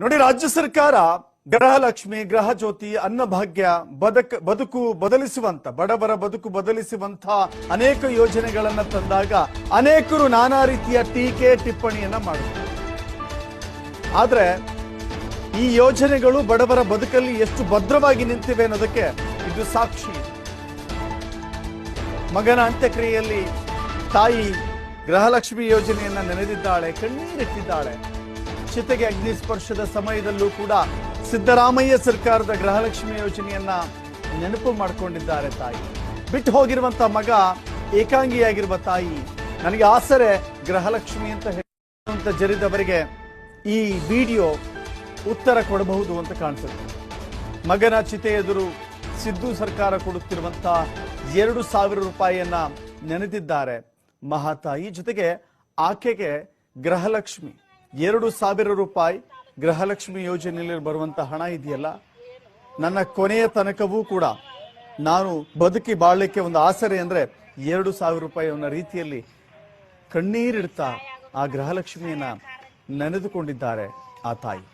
ನೋಡಿ, ರಾಜ್ಯ ಸರ್ಕಾರ ಗೃಹಲಕ್ಷ್ಮಿ, ಗೃಹ ಜ್ಯೋತಿ, ಅನ್ನಭಾಗ್ಯ, ಬದಕ, ಬದುಕು ಬದಲಿಸುವಂತ, ಬಡವರ ಬದುಕು ಬದಲಿಸುವಂತ ಅನೇಕ ಯೋಜನೆಗಳನ್ನ ತಂದಾಗ ಅನೇಕರು ನಾನಾ ರೀತಿಯ ಟೀಕೆ ಟಿಪ್ಪಣಿಯನ್ನ ಮಾಡುತ್ತಾರೆ. ಆದ್ರೆ ಈ ಯೋಜನೆಗಳು ಬಡವರ ಬದುಕಲ್ಲಿ ಎಷ್ಟು ಭದ್ರವಾಗಿ ನಿಂತಿವೆ ಅನ್ನೋದಕ್ಕೆ ಇದು ಸಾಕ್ಷಿ ಮಗನ ಅಂತ್ಯಕ್ರಿಯೆಯಲ್ಲಿ ತಾಯಿ ಗೃಹಲಕ್ಷ್ಮಿ ಯೋಜನೆಯನ್ನ ನೆನೆದಿದ್ದಾಳೆ, ಕಣ್ಣೀರಿಟ್ಟಿದ್ದಾಳೆ. ಚಿತೆಗೆ ಅಗ್ನಿಸ್ಪರ್ಶದ ಸಮಯದಲ್ಲೂ ಕೂಡ ಸಿದ್ದರಾಮಯ್ಯ ಸರ್ಕಾರದ ಗೃಹಲಕ್ಷ್ಮಿ ಯೋಜನೆಯನ್ನ ನೆನಪು ಮಾಡಿಕೊಂಡಿದ್ದಾರೆ ತಾಯಿ. ಬಿಟ್ಟು ಹೋಗಿರುವಂತ ಮಗ ಏಕಾಂಗಿಯಾಗಿರುವ ತಾಯಿ ನನಗೆ ಆಸರೆ ಗೃಹಲಕ್ಷ್ಮಿ ಅಂತ ಹೇಳುವಂತ ಜರಿದವರಿಗೆ ಈ ವಿಡಿಯೋ ಉತ್ತರ ಕೊಡಬಹುದು ಅಂತ ಕಾಣಿಸುತ್ತೆ. ಮಗನ ಚಿತೆ ಎದುರು ಸಿದ್ದು ಸರ್ಕಾರ ಕೊಡುತ್ತಿರುವಂತ ಎರಡು ಸಾವಿರ ರೂಪಾಯಿಯನ್ನ ನೆನೆದಿದ್ದಾರೆ ಮಹಾತಾಯಿ ಜೊತೆಗೆ ಆಕೆಗೆ ಗೃಹಲಕ್ಷ್ಮಿ. ಎರಡು ಸಾವಿರ ರೂಪಾಯಿ ಗೃಹಲಕ್ಷ್ಮಿ ಯೋಜನೆಯಲ್ಲಿ ಬರುವಂತ ಹಣ ಇದೆಯಲ್ಲ? ನನ್ನ ಕೊನೆಯ ತನಕವೂ ಕೂಡ ನಾನು ಬದುಕಿ ಬಾಳಲಿಕ್ಕೆ ಒಂದು ಆಸರೆ ಅಂದ್ರೆ ಎರಡು ಸಾವಿರ ರೂಪಾಯಿ ಅನ್ನೋ ರೀತಿಯಲ್ಲಿ ಕಣ್ಣೀರಿಡ್ತಾ ಆ ಗೃಹಲಕ್ಷ್ಮಿಯನ್ನ ನೆನೆದುಕೊಂಡಿದ್ದಾರೆ ಆ ತಾಯಿ.